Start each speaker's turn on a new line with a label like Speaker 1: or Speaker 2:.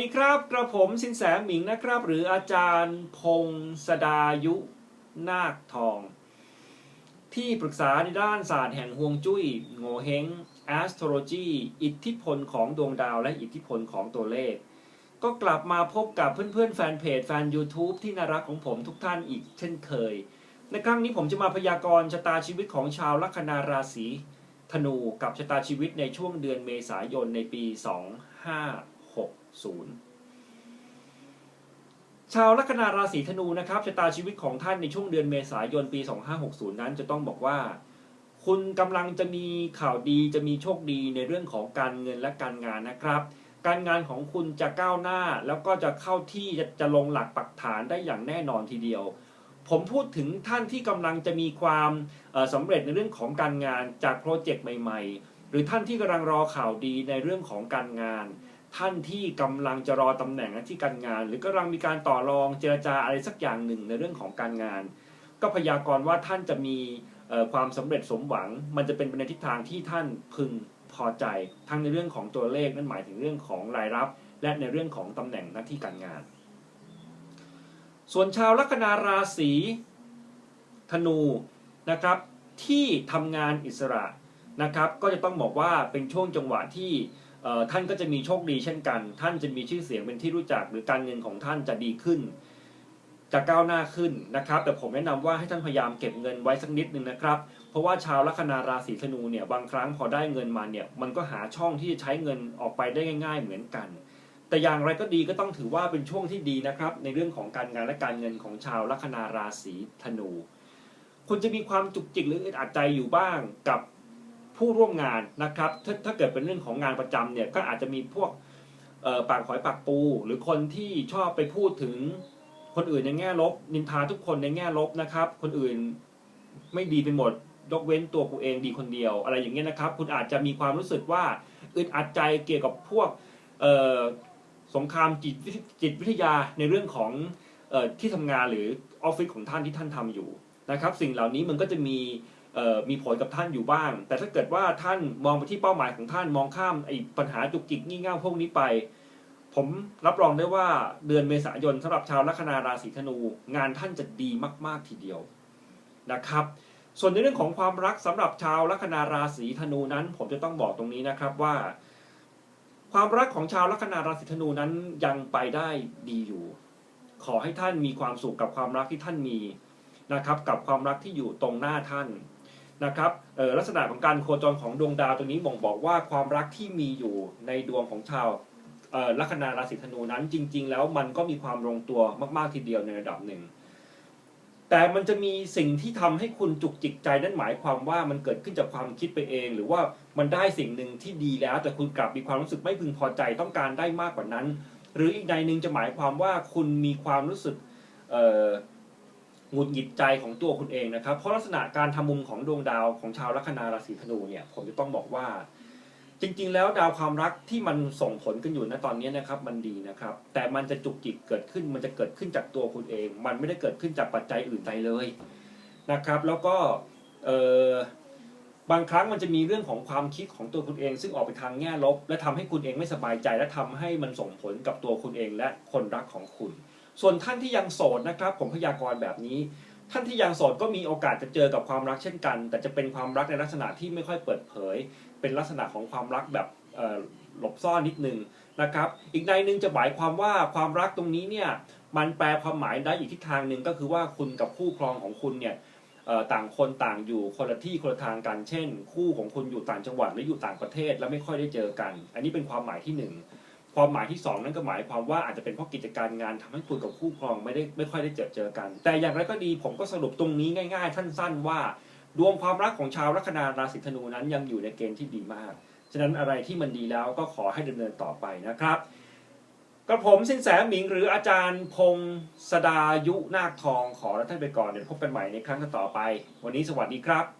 Speaker 1: สวัสดีครับกระผมสินแสหมิงนะครับ หรืออาจารย์พงศดายุนาคทอง ที่ปรึกษาในด้านศาสตร์แห่งฮวงจุ้ยโงเฮง astrology อิทธิพลของดวงดาวและอิทธิพลของตัวเลข ก็กลับมาพบกับเพื่อนๆ แฟนเพจแฟน YouTube ที่น่ารักของผมทุกท่านอีกเช่นเคย ในครั้งนี้ผมจะมาพยากรณ์ชะตาชีวิตของชาวลัคนาราศีธนูกับชะตาชีวิตในช่วงเดือนเมษายนในปี 25 0ชาวลัคนาราศีธนูนะครับชะตาชีวิตของท่านในช่วงเดือนเมษายนปี 2560 นั้นจะต้องบอกว่า คุณกำลังจะมีข่าวดีจะมีโชคดีในเรื่องของการเงินและการงานนะครับ การงานของคุณจะก้าวหน้าแล้วก็จะเข้าที่จะจะลงหลักปักฐานได้อย่างแน่นอนทีเดียว ผมพูดถึงท่านที่กำลังจะมีความสำเร็จในเรื่องของการงานจากโปรเจกต์ใหม่ ๆ หรือท่านที่กำลังรอข่าวดีในเรื่องของการงาน ท่านที่กำลังจะรอตำแหน่งหน้าที่การงาน หรือกำลังมีการต่อรองเจรจาอะไรสักอย่างหนึ่งในเรื่องของการงาน ก็พยากรณ์ว่าท่านจะมีความสำเร็จสมหวัง มันจะเป็นไปในทิศทางที่ท่านพึงพอใจ ทั้งในเรื่องของตัวเลขนั่นหมายถึงเรื่องของรายรับ และในเรื่องของตำแหน่งหน้าที่การงาน ส่วนชาวลัคนาราศีธนูนะครับที่ทำงานอิสระนะครับ ก็จะต้องบอกว่าเป็นช่วงจังหวะที่ ท่านก็จะมีโชคดีเช่นกัน ท่านจะมีชื่อเสียงเป็นที่รู้จัก หรือการเงินของท่านจะดีขึ้น จะก้าวหน้าขึ้นนะครับ แต่ผมแนะนำว่าให้ท่านพยายามเก็บเงินไว้สักนิดนึงนะครับ เพราะว่าชาวลัคนาราศีธนูเนี่ยบางครั้งพอได้เงินมาเนี่ยมันก็หาช่องที่จะใช้เงินออกไปได้ง่าย ๆ เหมือนกัน แต่อย่างไรก็ดีก็ต้องถือว่าเป็นช่วงที่ดีนะครับ ในเรื่องของการงานและการเงินของชาวลัคนาราศีธนูคุณจะมีความจุกจิกหรืออึดอัดใจอยู่บ้างกับ ผู้ร่วมงานนะครับถ้าถ้าเกิดเป็นเรื่องของงานประจำเนี่ยก็อาจจะมีพวกปากหอยปากปู หรือคนที่ชอบไปพูดถึงคนอื่นในแง่ลบ นินทาทุกคนในแง่ลบนะครับ คนอื่นไม่ดีไปหมดยกเว้นตัวกูเองดีคนเดียว อะไรอย่างเงี้ยนะครับ คุณอาจจะมีความรู้สึกว่าอึดอัดใจเกี่ยวกับพวกสงครามจิตจิตวิทยาในเรื่องของออที่ทำงานหรือออฟฟิศของท่านที่ท่านทำอยู่นะครับ สิ่งเหล่านี้มันก็จะมี มีผลกับท่านอยู่บ้าง แต่ถ้าเกิดว่าท่านมองไปที่เป้าหมายของท่านมองข้ามไอ้ปัญหาจุกจิกงี่เง่าพวกนี้ไป ผมรับรองได้ว่าเดือนเมษายนสำหรับชาวลัคนาราศีธนู งานท่านจะดีมาก ๆทีเดียวนะครับ ส่วนในเรื่องของความรักสำหรับชาวลัคนาราศีธนูนั้น ผมจะต้องบอกตรงนี้นะครับว่า ความรักของชาวลัคนาราศีธนูนั้นยังไปได้ดีอยู่ ขอให้ท่านมีความสุขกับความรักที่ท่านมีนะครับ กับความรักที่อยู่ตรงหน้าท่าน นะครับลักษณะของการโคจรของดวงดาวตรงนี้บ่งบอกว่าความรักที่มีอยู่ในดวงของชาวลัคนาราศีธนูนั้นจริง ๆ แล้วมันก็มีความลงตัวมาก ๆทีเดียวในระดับหนึ่ง แต่มันจะมีสิ่งที่ทำให้คุณจุกจิกใจนั่นหมายความว่ามันเกิดขึ้นจากความคิดไปเอง หรือว่ามันได้สิ่งหนึ่งที่ดีแล้ว แต่คุณกลับมีความรู้สึกไม่พึงพอใจต้องการได้มากกว่านั้น หรืออีกในหนึ่งจะหมายความว่าคุณมีความรู้สึก หงุดหงิดใจของตัวคุณเองนะครับ เพราะลักษณะการทำมุมของดวงดาวของชาวลัคนาราศีธนูเนี่ยผมจะต้องบอกว่า จริงๆ แล้วดาวความรักที่มันส่งผลกันอยู่ณตอนนี้นะครับ มันดีนะครับ แต่มันจะจุกจิกเกิดขึ้นมันจะเกิดขึ้นจากตัวคุณเอง มันไม่ได้เกิดขึ้นจากปัจจัยอื่นใดเลยนะครับ แล้วก็เออบางครั้งมันจะมีเรื่องของความคิดของตัวคุณเอง ซึ่งออกไปทางแง่ลบ และทำให้คุณเองไม่สบายใจ และทำให้มันส่งผลกับตัวคุณเองและคนรักของคุณ ส่วนท่านที่ยังโสดนะครับ ผมพยากรณ์แบบนี้ ท่านที่ยังโสดก็มีโอกาสจะเจอกับความรักเช่นกัน แต่จะเป็นความรักในลักษณะที่ไม่ค่อยเปิดเผย เป็นลักษณะของความรักแบบหลบซ่อนนิดนึงนะครับ อีกในหนึ่งจะหมายความว่าความรักตรงนี้เนี่ยมันแปลความหมายได้อีกทิศทางหนึ่งก็คือว่าคุณกับคู่ครองของคุณเนี่ยต่างคนต่างอยู่คนละที่คนละทางกัน เช่น คู่ของคุณอยู่ต่างจังหวัดหรืออยู่ต่างประเทศ แล้วไม่ค่อยได้เจอกัน อันนี้เป็นความหมายที่หนึ่ง ความหมายที่สองนั่นก็หมายความว่าอาจจะเป็นเพราะกิจการงานทำให้คุณกับคู่ครองไม่ได้ไม่ค่อยได้เจอเจอกัน แต่อย่างไรก็ดีผมก็สรุปตรงนี้ง่ายๆสั้นๆว่า ดวงความรักของชาวลัคนาราศีธนูนั้นยังอยู่ในเกณฑ์ที่ดีมาก ฉะนั้นอะไรที่มันดีแล้วก็ขอให้ดำเนินต่อไปนะครับกระผมสินแสหมิงหรืออาจารย์พงศดายุนาคทองขอลาท่านไปก่อนเดี๋ยวพบกันใหม่ในครั้งต่อไป วันนี้สวัสดีครับ